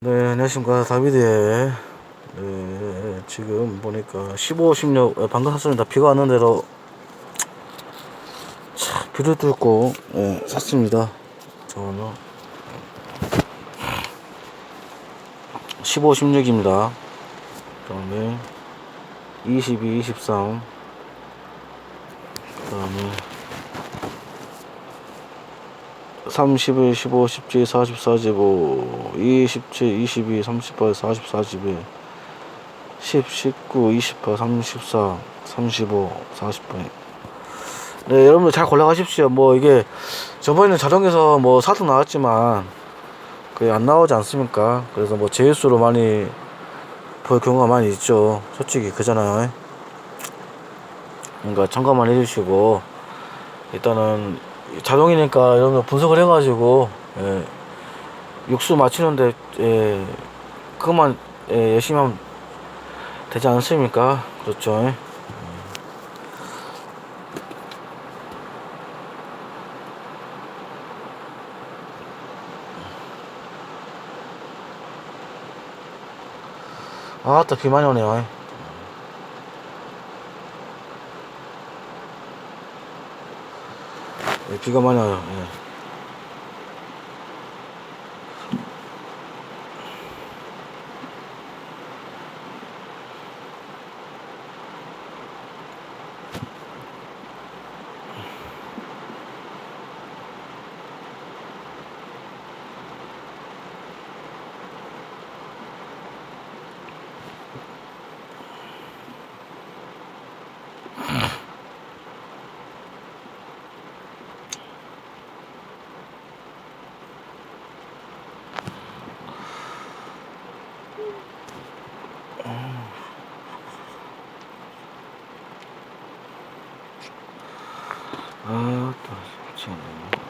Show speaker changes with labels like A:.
A: 네, 안녕하십니까. 다비드의, 네, 지금 보니까 15, 16, 예, 방금 샀습니다. 비가 왔는 대로, 차, 비를 뚫고, 예, 샀습니다. 저는 15, 16입니다. 그 다음에 22, 23, 그 다음에 31, 15, 17, 44, 15, 27, 22, 38, 44, 11, 10, 19, 28, 34, 35, 40분. 네, 여러분들 잘 골라가십시오. 뭐 이게 저번에는 자동에서 뭐 4등 나왔지만 그게 안 나오지 않습니까? 그래서 뭐 제일수로 많이 볼 경우가 많이 있죠. 솔직히 그잖아요. 그러니까 점검만 해주시고 일단은 자동이니까 이런 거 분석을 해가지고 예, 육수 맞추는데 예, 그것만 예, 열심히 하면 되지 않습니까? 그렇죠. 예. 아따 비 많이 오네요. 예. 예, 비가 많이 와요. 예. 아따 미치겠네.